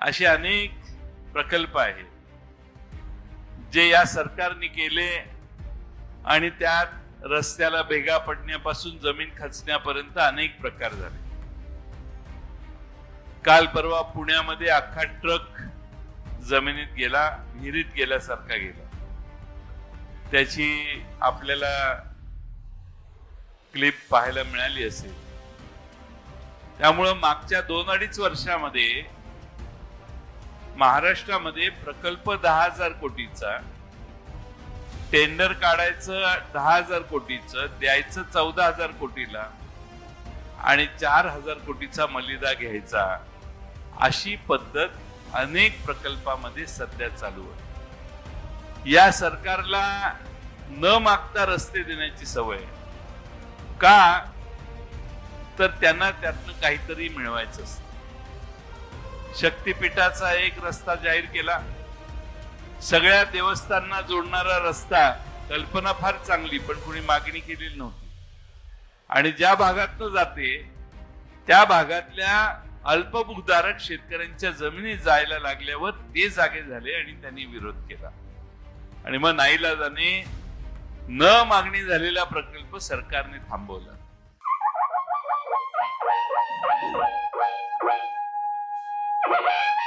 असे अनेक प्रकल्प आहेत. जे या सरकारने केले आणि त्यात रस्त्याला भेगा पडण्यापासून जमीन खचण्यापर्यंत अनेक प्रकार झाले. काल परवा पुण्यामध्ये अख्खा ट्रक जमिनीत गेला विहिरीत गेल्यासारखा गेला. त्याची आपल्याला क्लिप पाहायला मिळाली असेल. त्यामुळं मागच्या दोन अडीच वर्षामध्ये महाराष्ट्रामध्ये प्रकल्प दहा हजार कोटीचा टेंडर काढायचं दहा हजार कोटीचं द्यायचं चौदा हजार कोटीला आणि चार हजार कोटीचा मलिदा घ्यायचा अशी पद्धत अनेक प्रकल्पामध्ये सध्या चालू आहे. या सरकारला न मागता रस्ते देण्याची सवय का? तर त्यांना त्यातनं काहीतरी मिळवायचं असतं. शक्तीपीठाचा एक रस्ता जाहीर केला. सगळ्या देवस्थांना जोडणारा रस्ता कल्पना फार चांगली पण कुणी मागणी केलेली नव्हती. आणि ज्या भागातनं जाते त्या भागातल्या अल्पभूधारक शेतकऱ्यांच्या जमिनी जायला लागल्यावर ते जागे झाले आणि त्यांनी विरोध केला. आणि मग नाईलाजाने न मागणी झालेला प्रकल्प सरकारने थांबवला. Woohoo!